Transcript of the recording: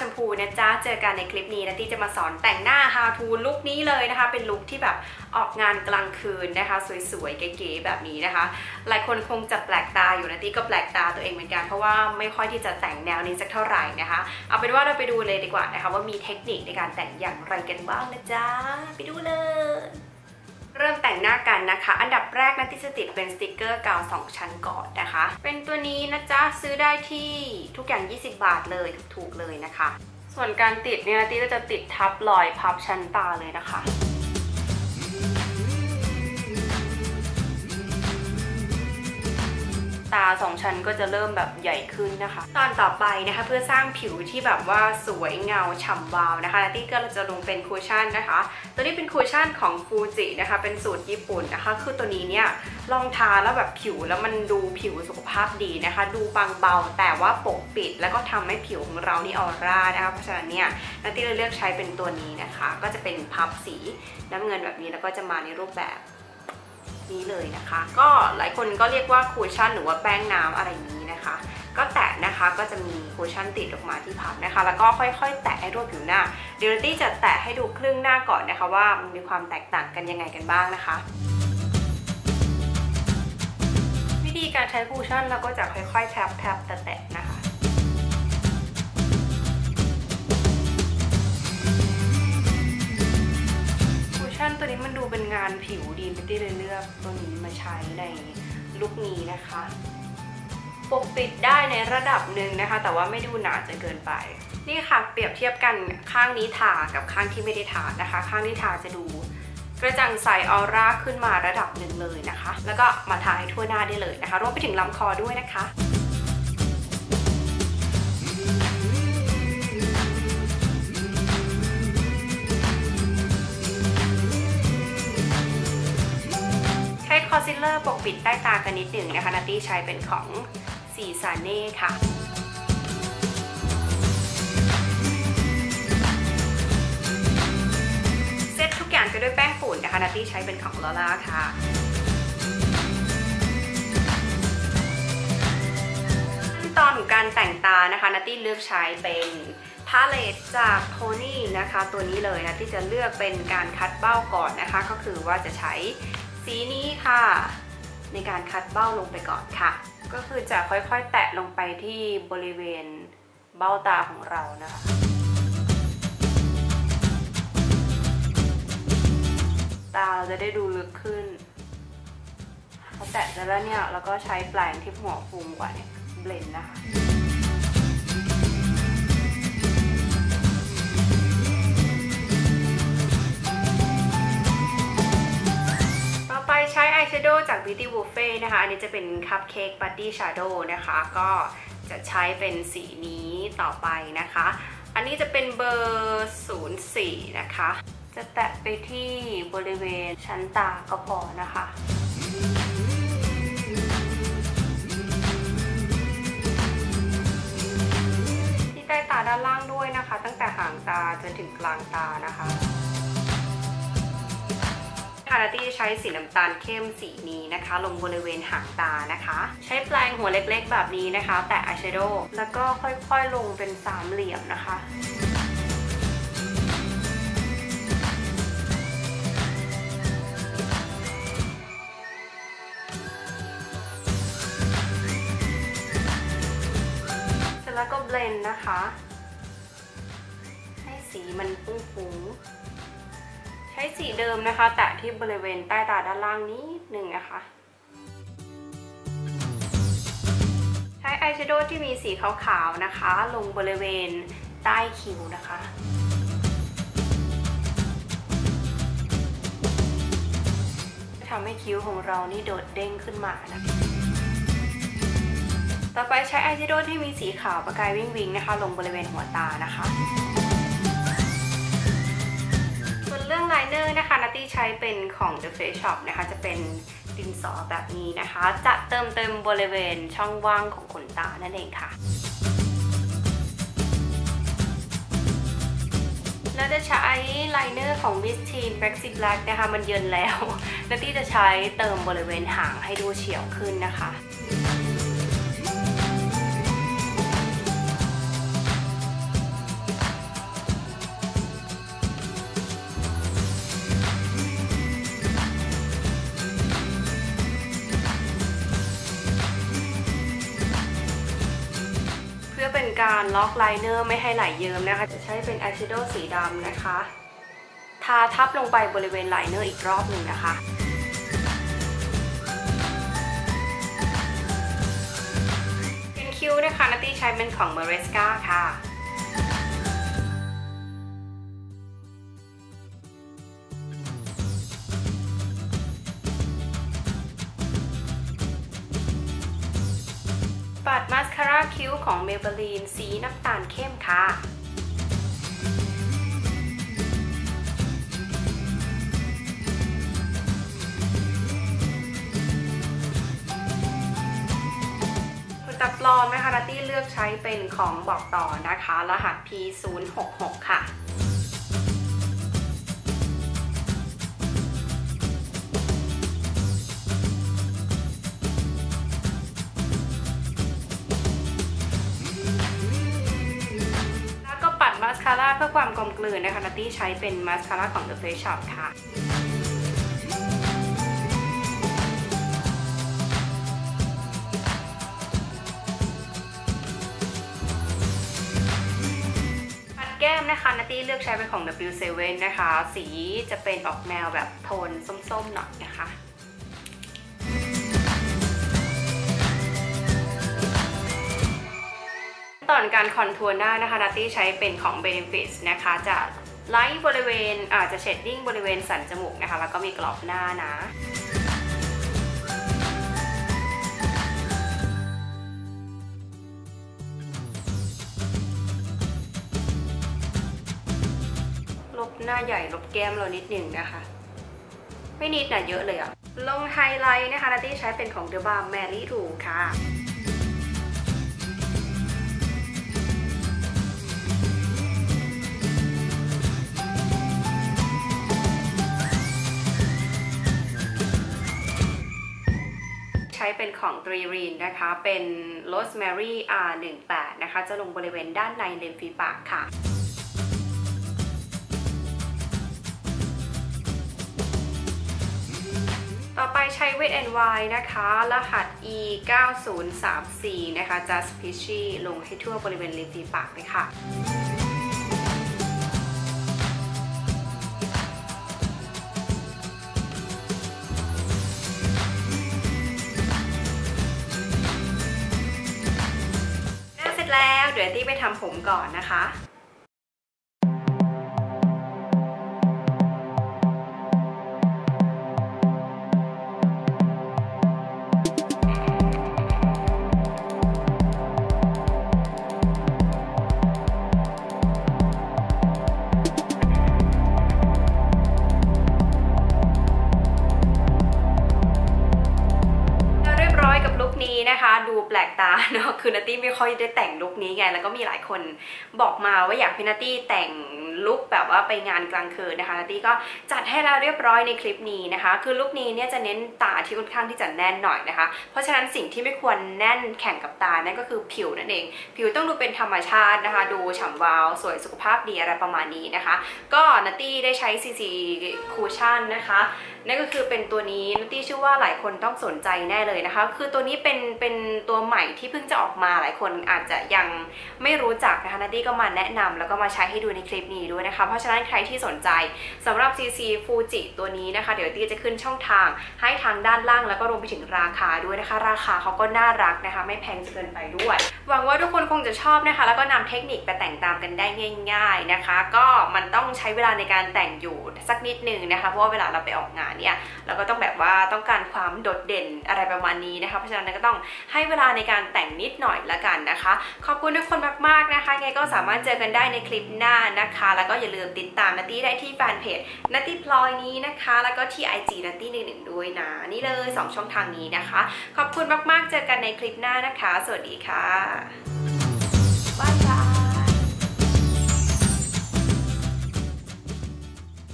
ชมพูนะจ๊ะ เจอกันในคลิปนี้นะที่จะมาสอนแต่งหน้า how to ลุคนี้เลยนะคะ เป็นลุคที่แบบออกงานกลางคืนนะคะ สวยๆ เก๋ๆ แบบนี้นะคะ หลายคนคงจะแปลกตาอยู่นะที่ก็แปลกตาตัวเองเหมือนกัน เพราะว่าไม่ค่อยที่จะแต่งแนวนี้สักเท่าไหร่นะคะ เอาเป็นว่าเราไปดูเลยดีกว่านะคะ ว่ามีเทคนิคในการแต่งอย่างไรกันบ้างนะจ๊ะ ไปดูเลย เริ่มแต่งหน้ากันนะคะ อันดับแรกนะที่จะติดเป็นสติกเกอร์กาว 2 ชั้นก่อนนะคะ เป็นตัวนี้นะจ๊ะ ซื้อได้ที่ทุกอย่าง 20 บาทเลยถูกๆเลยนะคะ ส่วนการติดเนี่ยนัตติก็จะติดทับรอยพับชั้นตาเลยนะคะ ตาสองชั้นก็จะเริ่มแบบใหญ่ขึ้นนะคะ ตอนต่อไปนะคะเพื่อสร้างผิวที่แบบว่าสวยเงาฉ่ำวาวนะคะนัตตี้ก็จะลงเป็นคูชั่นนะคะ ตัวนี้เป็นคูชั่นของฟูจินะคะ เป็นสูตรญี่ปุ่นนะคะ คือตัวนี้เนี่ยลองทาแล้วแบบผิวแล้วมันดูผิวสุขภาพดีนะคะ ดูบางเบาแต่ว่าปกปิด แล้วก็ทำให้ผิวของเรานี่ออร่านะคะเพราะฉะนั้นเนี่ยนัตตี้เลยเลือกใช้เป็นตัวนี้นะคะ ก็จะเป็นพับสีน้ำเงินแบบนี้แล้วก็จะมาในรูปแบบ นี้เลยนะคะ ก็หลายคนก็เรียกว่าคูชั่นหรือว่าแป้งน้ำอะไรนี้นะคะ ก็แตะนะคะก็จะมีคูชั่นติดออกมาที่พับนะคะ แล้วก็ค่อยๆ แตะให้ทั่วผิวหน้าเดี๋ยวตี้จะแตะให้ดูครึ่งหน้าก่อนนะคะว่ามันมีความแตกต่างกันยังไงกันบ้างนะคะวิธีการใช้คูชั่นเราก็จะค่อยๆแทบแทบแตะ ดูเป็นงานผิวดีเป็นที่เลยเลือกตัวนี้มาใช้ในลุคนี้นะคะ ปกปิดได้ในระดับหนึ่งนะคะ แต่ว่าไม่ดูหนาจนเกินไป นี่ค่ะเปรียบเทียบกันข้างนี้ทากับข้างที่ไม่ได้ทานะคะ ข้างที่ทาจะดูกระจ่างใสออร่าขึ้นมาระดับหนึ่งเลยนะคะ แล้วก็มาทาให้ทั่วหน้าได้เลยนะคะ รวมไปถึงลำคอด้วยนะคะ ซีลเลอร์ปกปิดใต้ตากันนิดหนึ่งนะคะนัตตี้ใช้เป็นของสีซาเน่ค่ะเซตทุกอย่างจะด้วยแป้งฝุ่นนะคะนัตตี้ใช้เป็นของลอล่าค่ะขั้นตอนของการแต่งตานะคะนัตตี้เลือกใช้เป็นพาเลตจากโทนี่นะคะ ตัวนี้เลยนะที่จะเลือกเป็นการคัดเบ้าก่อนนะคะ ก็คือว่าจะใช้ สีนี้ค่ะ ในการคัดเบ้าลงไปก่อนค่ะ ก็คือจะค่อยๆ แตะลงไปที่บริเวณเบ้าตาของเรานะคะตาเราจะได้ดูลึกขึ้นพอแตะเสร็จแล้วเนี่ยเราก็ใช้แปรงที่หัวฟูมกว่าเนี่ยเบลนนะคะ Beauty Buffet นะคะ อันนี้จะเป็น Cupcake Buddy Shadow นะคะ ก็จะใช้เป็นสีนี้ต่อไปนะคะ อันนี้จะเป็นเบอร์ 04 นะคะ จะแตะไปที่บริเวณชั้นตาก็พอนะคะที่ใต้ตาด้านล่างด้วยนะคะ ตั้งแต่หางตาจนถึงกลางตานะคะ คาราตี้ใช้สีน้ำตาลเข้มสีนี้นะคะ ลงบริเวณหางตานะคะ ใช้แปรงหัวเล็กๆ แบบนี้นะคะ แตะอายแชโดว์แล้วก็ค่อยๆลงเป็นสามเหลี่ยมนะคะเสร็จแล้วก็เบลนด์นะคะ ให้สีมันฟุ้งๆ ใช้สีเดิมนะคะ แตะที่บริเวณใต้ตาด้านล่างนิดหนึ่งนะคะ ใช้อายแชโดว์ที่มีสีขาวๆนะคะ ลงบริเวณใต้คิ้วนะคะทำให้คิ้วของเรานี่โดดเด้งขึ้นมานะคะต่อไปใช้อายแชโดว์ที่มีสีขาวประกายวิ่งวิงนะคะ ลงบริเวณหัวตานะคะ ตี้ใช้เป็นของ The Face Shop นะคะ จะเป็นดินสอแบบนี้นะคะ จะเติมเต็มบริเวณช่องว่างของขนตานั่นเองค่ะ แล้วจะใช้ไลเนอร์ของ Miss Teen Maxi Black นะคะ มันเยินแล้วนัตตี้จะใช้เติมบริเวณหางให้ดูเฉียวขึ้นนะคะ จะเป็นการล็อกไลเนอร์ไม่ให้ไหลเยิ้มนะคะ จะใช้เป็นอายแชโดว์สีดำนะคะ ทาทับลงไปบริเวณไลเนอร์อีกรอบหนึ่งนะคะเป็นคิ้วนะคะนัตตี้ใช้เป็นของเมเรสกาค่ะ ของเมเบอรีนสีน้ำตาลเข้มค่ะับปลอมนะคะนัตตี้เลือกใช้เป็นของบอกต่อนะคะ รหัส P066 ค่ะ คาร่าเพื่อความกลมกลืนนะคะนัตตี้ใช้เป็นมาสคาร่าของ The Face Shop ค่ะปัดแก้มนะคะนัตตี้เลือกใช้เป็นของ W7 นะคะ สีจะเป็นออกแนวแบบโทนส้มๆหน่อยนะคะ ตอนการคอนทัวร์หน้านะคะนัตตี้ใช้เป็นของ Benefit นะคะจะไลท์บริเวณอาจจะเชดดิ้งบริเวณสันจมูกนะคะ แล้วก็มีกรอบหน้านะลบหน้าใหญ่ลบแก้มเรานิดหนึ่งนะคะ ไม่นิดนะเยอะเลยอะลงไฮไลท์นะคะนัตตี้ใช้เป็นของ The Balm Mary 2ค่ะ ช้เป็นของตรีรีนนะคะ เป็น Rosemary R18 นะคะ จะลงบริเวณด้านในเลนฝีปากค่ะต่อไปใช้ Wet n y นะคะ รหัส E 9 0 3 4นะคะ Just Peachy ลงให้ทั่วบริเวณริมฝีปากเลยค่ะ แล้ว เดี๋ยวตี้ไปทำผมก่อนนะคะ แปลกตาเนาะคือนัตตี้ไม่ค่อยได้แต่งลุคนี้ไง แล้วก็มีหลายคนบอกมาว่าอยากให้นัตตี้แต่งลุคแบบว่าไปงานกลางคืนนะคะนัตตี้ก็จัดให้เราเรียบร้อยในคลิปนี้นะคะ คือลุคนี้เนี่ยจะเน้นตาที่ค่อนข้างที่จะแน่นหน่อยนะคะ เพราะฉะนั้นสิ่งที่ไม่ควรแน่นแข่งกับตานั่นก็คือผิวนั่นเอง ผิวต้องดูเป็นธรรมชาตินะคะ ดูฉ่ำวาวสวยสุขภาพดีอะไรประมาณนี้นะคะ ก็นัตตี้ได้ใช้ CC Cushion นะคะ นั่นก็คือเป็นตัวนี้นัตตี้เชื่อว่าหลายคนต้องสนใจแน่เลยนะคะ คือตัวนี้เป็นเป็นตัวใหม่ที่เพิ่งจะออกมาหลายคนอาจจะยังไม่รู้จักนะคะนัตตี้ก็มาแนะนำแล้วก็มาใช้ให้ดูในคลิปนี้ด้วยนะคะ เพราะฉะนั้นใครที่สนใจสำหรับ CC Fuji ตัวนี้นะคะ เดี๋ยวตี้จะขึ้นช่องทางให้ทางด้านล่าง แล้วก็รวมไปถึงราคาด้วยนะคะ ราคาเขาก็น่ารักนะคะ ไม่แพงเกินไปด้วย หวังว่าทุกคนคงจะชอบนะคะ แล้วก็นำเทคนิคไปแต่งตามกันได้ง่าย ๆนะคะ ก็มันต้องใช้เวลาในการแต่งอยู่สักนิดหนึ่งนะคะเพราะว่าเวลาเราไปออกงานเนี่ยเราก็ต้องแบบว่าต้องการความโดดเด่นอะไรประมาณนี้นะคะ เพราะฉะนั้นก็ต้องให้เวลาในการแต่งนิดหน่อยละกันนะคะ ขอบคุณทุกคนมากๆนะคะไงก็สามารถเจอกันได้ในคลิปหน้านะคะ แล้วก็อย่าลืมติดตามนัตตี้ได้ที่แฟนเพจนัตตี้พลอยนี้นะคะ แล้วก็ที่ IG นัตตี้หนึ่งด้วยนะนี่เลย 2 ช่องทางนี้นะคะ ขอบคุณมากๆเจอกันในคลิปหน้านะคะ สวัสดีค่ะบ๊ายบาย